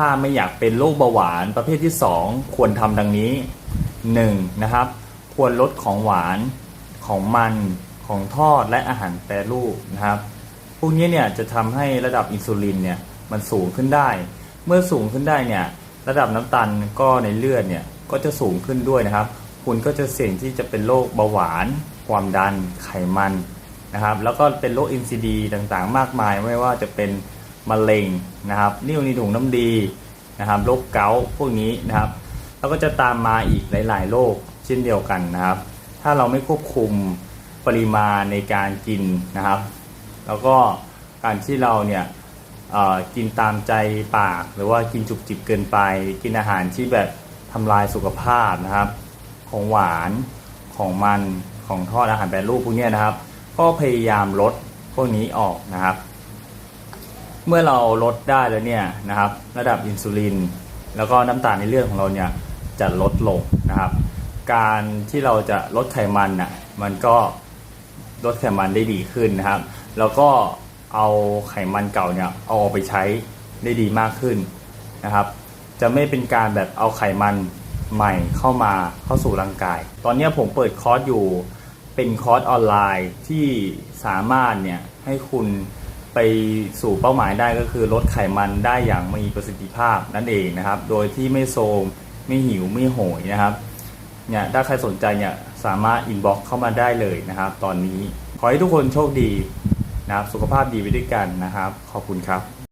ถ้าไม่อยากเป็นโรคเบาหวานประเภทที่ 2 ควรทำดังนี้ 1. นะครับ ควรลดของหวานของมันของทอดและอาหารแปรรูปนะครับ พวกนี้เนี่ยจะทำให้ระดับอินซูลินเนี่ยมันสูงขึ้นได้ เมื่อสูงขึ้นได้เนี่ยระดับน้ำตาลก็ในเลือดเนี่ยก็จะสูงขึ้นด้วยนะครับ คุณก็จะเสี่ยงที่จะเป็นโรคเบาหวาน ความดันไขมันนะครับ แล้วก็เป็นโรค NCD ต่างๆ มากมายไม่ว่าจะเป็น มะเร็งนะครับนิ่วในถุงน้ำดีนะครับโรคเกาต์พวกนี้นะครับแล้วก็จะตามมาอีกหลาย ๆโรคเช่นเดียวกันนะครับ ถ้าเราไม่ควบคุมปริมาณในการกินนะครับ แล้วก็การที่เราเนี่ยเอ่อกินตามใจปาก หรือว่ากินจุกจิบเกินไป กินอาหารที่แบบทำลายสุขภาพนะครับ ของหวานของมันของทอดอาหารแปรรูปพวกนี้นะครับ ก็พยายามลดพวกนี้ออกนะครับ เมื่อเราลดได้แล้วเนี่ยนะครับระดับอินซูลิน แล้วก็น้ำตาลในเลือดของเราเนี่ยจะลดลงนะครับ การที่เราจะลดไขมันน่ะมันก็ลดไขมันได้ดีขึ้นนะครับ แล้วก็เอาไขมันเก่าเนี่ยเอาออกไปใช้ได้ดีมากขึ้นนะครับ จะไม่เป็นการแบบเอาไขมันใหม่เข้ามาเข้าสู่ร่างกาย ตอนนี้ผมเปิดคอร์สอยู่เป็นคอร์สออนไลน์ที่สามารถเนี่ยให้คุณ ไปสู่เป้าหมายได้ก็คือลดไขมันได้อย่างมีประสิทธิภาพนั่นเองนะครับ โดยที่ไม่โซมไม่หิวไม่โหยนะครับเนี่ยถ้าใครสนใจเนี่ยสามารถอินบ็อกเข้ามาได้เลยนะครับ ตอนนี้ขอให้ทุกคนโชคดีนะครับ สุขภาพดีไปด้วยกันนะครับ ขอบคุณครับ